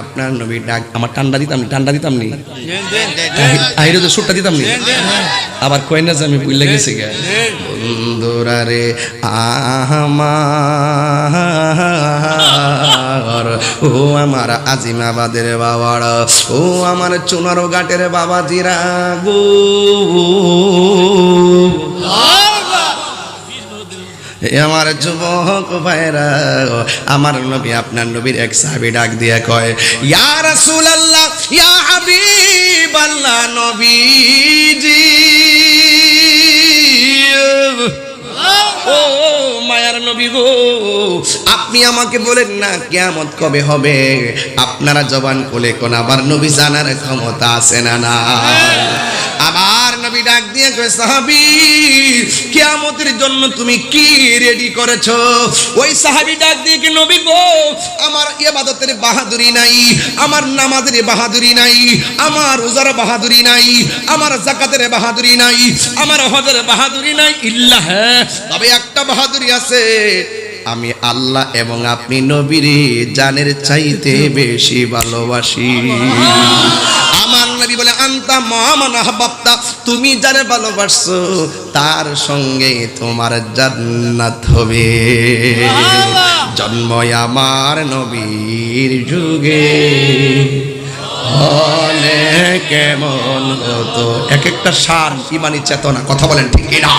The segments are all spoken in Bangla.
আপনার নবী ডাক আমার ঠান্ডা দিতাম ঠান্ডা দিতাম নি। আহিরে তো সুটটা দিতাম নি। আবার কয় না যে আমি ভুলে গেছি গে। বন্ধুরা রে আমার ও আমার আজিমাবাদের বাবার ও আমার চুনারো ঘাটের বাবা জিরা গো আমার যুবক ভাইরা আমার নবী আপনার নবীর এক সাহাবী ডাক দিয়ে কয়, ইয়া রাসূলুল্লাহ, ইয়া হাবিবাল্লাহ নবীজি। ও মায়ার নবী আপনি আমাকে বলেন না কেয়ামত কবে হবে? আপনারা জবান কোলে কোন আবার নবী জানার ক্ষমতা আছে না না নবী ডাক দিয়ে কয় সাহাবী, কিয়ামতের জন্য তুমি কি রেডি করেছ? ওই সাহাবী ডাক দিয়ে কি, নবী গো, আমার ইবাদতের বাহাদুরি নাই, আমার নামাজের বাহাদুরি নাই, আমার রোজার বাহাদুরি নাই, আমার জাকাতের বাহাদুরি নাই, আমার হজের বাহাদুরি নাই ইল্লা হ্যাঁ তবে একটা বাহাদুরি আছে, আমি আল্লাহ এবং আপনি নবীরে জানের চাইতে বেশি ভালোবাসি। নবী বলে আন্তা মহামান আহবাবতা তুমি যারে ভালোবাসছো তার সঙ্গে তোমার জান্নাত হবে। জন্ম আমার নবীর যুগে। হলে কেমন হতো? এক একটা সার ইমানি চেতনা কথা বলেন ঠিক না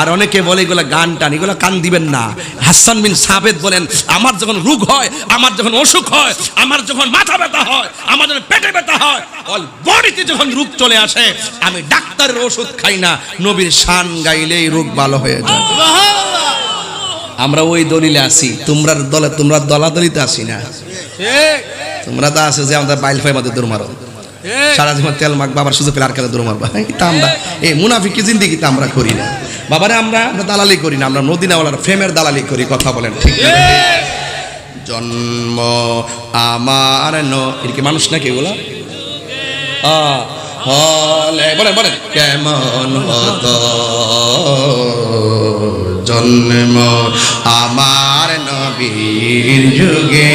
আর অনেকে বলে এগুলো গান টান এগুলো কান দিবেন না। হাসান বিন সাবেদ বলেন আমার যখন রোগ হয় আমার যখন অসুখ হয় আমার যখন মাথা ব্যথা হয় আমার যখন পেটে ব্যথা হয় অল বডিতে যখন রোগ চলে আসে আমি ডাক্তারের ওষুধ খাই না নবীর শান গাইলেই রোগ ভালো হয়ে যায়। আমরা ওই দলিলে আসি তোমরা দলে তোমরা দলাদলিতে আসি না। তোমরা তো আছে যে আমাদের বাইল ফাই আমাদের দৌড় মারো। সারা জীবন তেল মাখবা আবার সুযোগ পেলে আর কেন দৌড় মারবা। এটা আমরা এই মুনাফিকি জিন্দিগিতে আমরা করি না। বাবারে আমরা আমরা দালালি করি না আমরা নদীনাওয়ালার ফ্রেমের দালালি করি কথা বলেন ঠিক জন্ম আমার ন এটা কি মানুষ নাকি এগুলো? হলে বলেন বলেন। কেমন হতো? জন্ম আমার নবীর যুগে।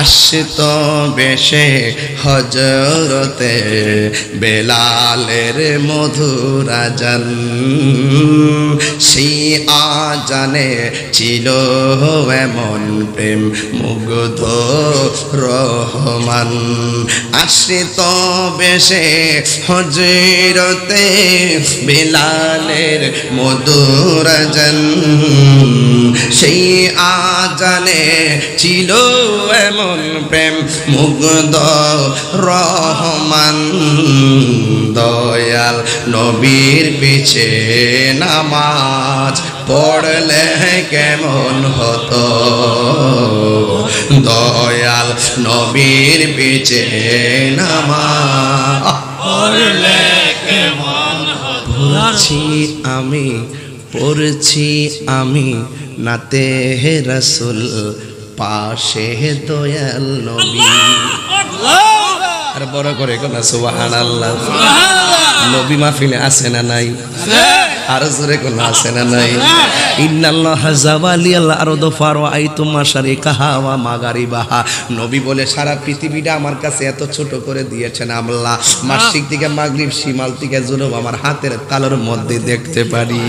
আসত বেশে হজরতে বেলালের মধুরাজন সেই আজানে ছিল এমন প্রেম মুগ্ধ রহমান। আশ্রিত বেশে হজরতে বেলালের মধুরাজন সেই আজানে ছিল এমন প্রেম মুগ্ধ, রহমান, দয়াল। নবীর পিছে নামাজ পড়লে কেমন হতো? দয়াল, নবীর পিছে নামাজ পড়লে পড়ছি আমি পড়ছি আমি, নাতে হে রসুল পাশে দয়াল নবী। আর বড় করে কোন সুবাহান আল্লাহ নবী মাহফিলে আছে না নাই? আর জোরে কোন আছে না নাই? ইন্নাল্লাহ জাওয়ালি আল্লাহ আর দফার আইতুম মাশারি কাহা ওয়া মাগারিবাহা। নবী বলে সারা পৃথিবীটা আমার কাছে এত ছোট করে দিয়েছেন আল্লাহ। মাসিক থেকে মাগরিব শিমাল থেকে জুনুব আমার হাতের তালুর মধ্যে দেখতে পারি।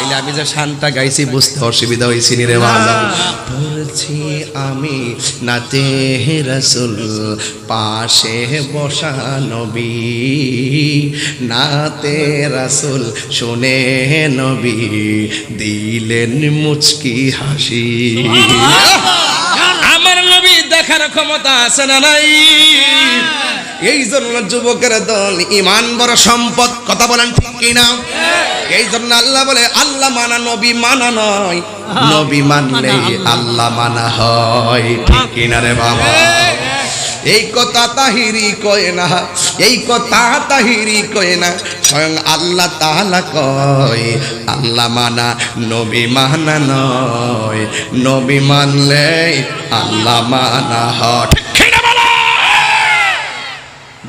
তাইলে আমি যে শানটা গাইছি বুঝতে অসুবিধা হয়েছি রে বলছি আমি নাতে রসুল পাশে বসা নবী। নাতে রসুল শুনে নবী দিলেন মুচকি হাসি। আমার নবী দেখার ক্ষমতা আছে না নাই? এই জন্য যুবকের দল ইমান বড় সম্পদ কথা বলেন ঠিক কিনা? এই জন্য আল্লাহ বলে আল্লাহ মানা নবী মানা নয়। নবী মানলে আল্লাহ মানা হয়। ঠিক কিনা রে বাবা? এই কথা তাহিরি কয় না এই কথা তাহিরি কয় না স্বয়ং আল্লাহ তাআলা কয় আল্লাহ মানা নবী মানা নয়। নবী মানলে আল্লাহ মানা হয়?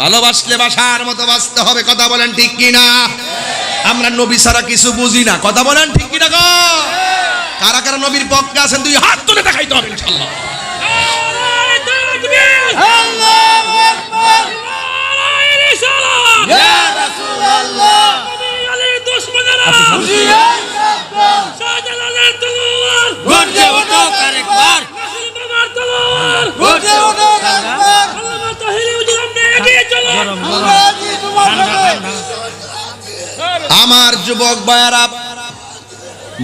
ভালোবাসলে বাসার মতো বাঁচতে হবে কথা বলেন ঠিক কিনা? আমরা নবী ছাড়া কিছু বুঝি না কথা বলেন ঠিক কিনা গো? কারা কারা নবীর পক্ষে আছেন দুই হাত তুলে দেখাইতে হবে আমার যুবক ভাইয়ারা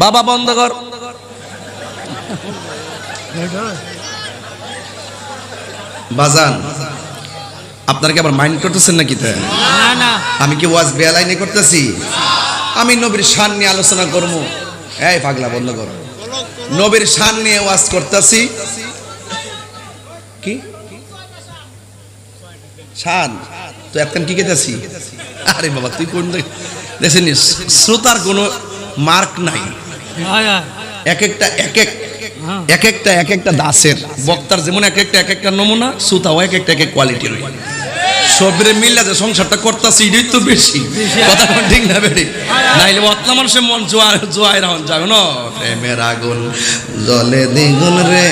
বাবা বন্ধ কর। বাজান আপনারা কি আবার মাইন্ড করতেছেন নাকি তা? না না। আমি কি ওয়াজ বেলাইনে করতেছি? আমি নবীর শান নিয়ে আলোচনা করব। এই পাগলা বন্ধ কর। নবীর শান নিয়ে ওয়াজ করতেছি। কি? শান তো কেতেছি আরে বাবা তুই কোন শ্রোতার কোনো মার্ক নাই। এক একটা এক এক হ্যাঁ। এক একটা এক একটা দাসের বক্তার যেমন এক একটা এক একটা নমুনা শ্রোতাও এক একটা এক এক কোয়ালিটির সবরে মিল্লা যে সংসারটা করতেছি এটাই তো বেশি। কথা ঠিক না বেরি নাইলে বর্তমান মানুষের মন জোয়ার জোয়ার হন যাবে না প্রেমের আগুন জলে দ্বিগুণ রে।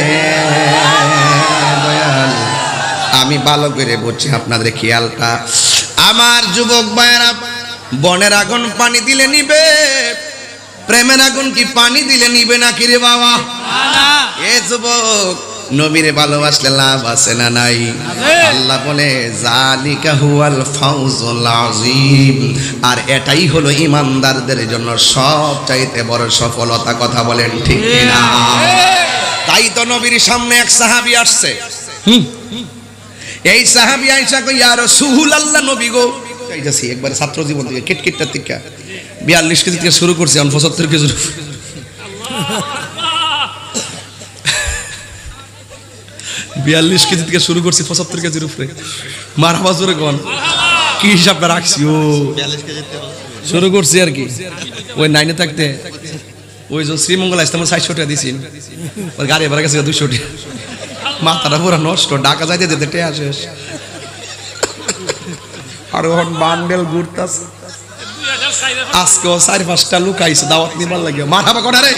আমি ভালো করে বলছি আপনাদের খেয়ালটা। আমার যুবক ভাইয়েরা, বনের আগুন পানি দিলে নিবে, প্রেমের আগুন কি পানি দিলে নিবে না কি রে বাবা? এ যুবক, নবীরে ভালোবাসলে লাভ আছে না নাই? আল্লাহ বলে, জালিকা হুয়াল ফাউজুল আযীম। আর এটাই হলো ইমানদারদের জন্য সব চাইতে বড় সফলতা, কথা বলেন ঠিক না তাই তো নবীর সামনে এক সাহাবী আসছে। এই সাহাবি আইসা কই ইয়া রাসূলুল্লাহ, নবী গো। চাইতাছি একবার ছাত্র জীবন থেকে কিটকিটটা থেকে। বিয়াল্লিশ কেজি থেকে শুরু করছি, এখন পঁচাত্তর কেজি। বিয়াল্লিশ কেজি থেকে শুরু করছি, পঁচাত্তর কেজির উপরে। মার আওয়াজ জোরে কন, কি হিসাবটা রাখছি, ও? শুরু করছি আর কি। ওই নাইনে থাকতে, ওই যে শ্রীমঙ্গল আসতে আমার ষাটশো টাকা ওর গাড়ি ভাড়া গেছে দুশো টাকা। মাথাটা পুরো নষ্ট ঢাকা যাইতে যেতে টেয়া শেষ। আর ওখান বান্ডেল ঘুরতাছে। চারি পাঁচটা লোক দাওয়াত নিবার লাগে। মাথাবা কটা রে?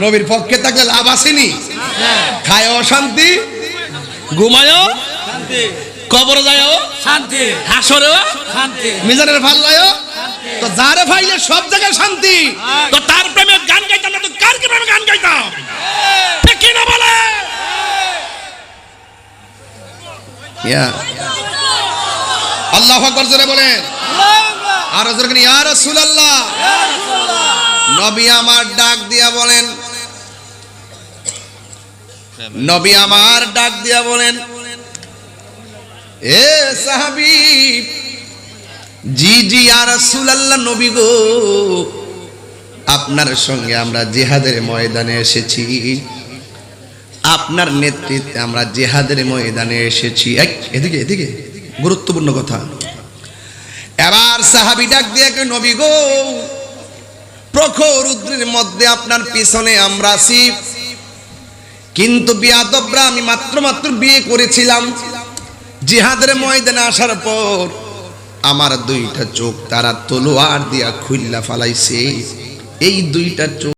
নবীর পক্ষে থাকলে লাভ আসেনি। হ্যাঁ খায় অশান্তি ঘুমায় শান্তি। কবর যায় শান্তি। শান্তি। মিজানের ভালো লাগে তো যারে ফাইলে সব জায়গায় শান্তি। তো তার প্রেমে গান গাইতাম না তো কার প্রেমে গান গাইতাম? ঠিক কি না বলে? ইয়া আল্লাহু আকবার বলেন। আর জোরে করে ইয়া নবী আমার ডাক দিয়া বলেন। নবী আমার ডাক দিয়া বলেন। এ সাহাবী, জি জি আর রাসূলুল্লাহ, নবী গো। আপনার সঙ্গে আমরা জিহাদের ময়দানে এসেছি। আপনার নেতৃত্বে আমরা জেহাদের ময়দানে এসেছি। এদিকে এদিকে। গুরুত্বপূর্ণ কথা। এবার সাহাবি ডাক দিয়ে নবী গো, প্রখর রুদ্রের মধ্যে আপনার পিছনে আমরা আছি। কিন্তু বিয়াদবরা আমি মাত্র মাত্র বিয়ে করেছিলাম। জিহাদের ময়দানে আসার পর আমার দুইটা চোখ তারা তলোয়ার দিয়া খুল্লা ফালাইছে। এই দুইটা চোখ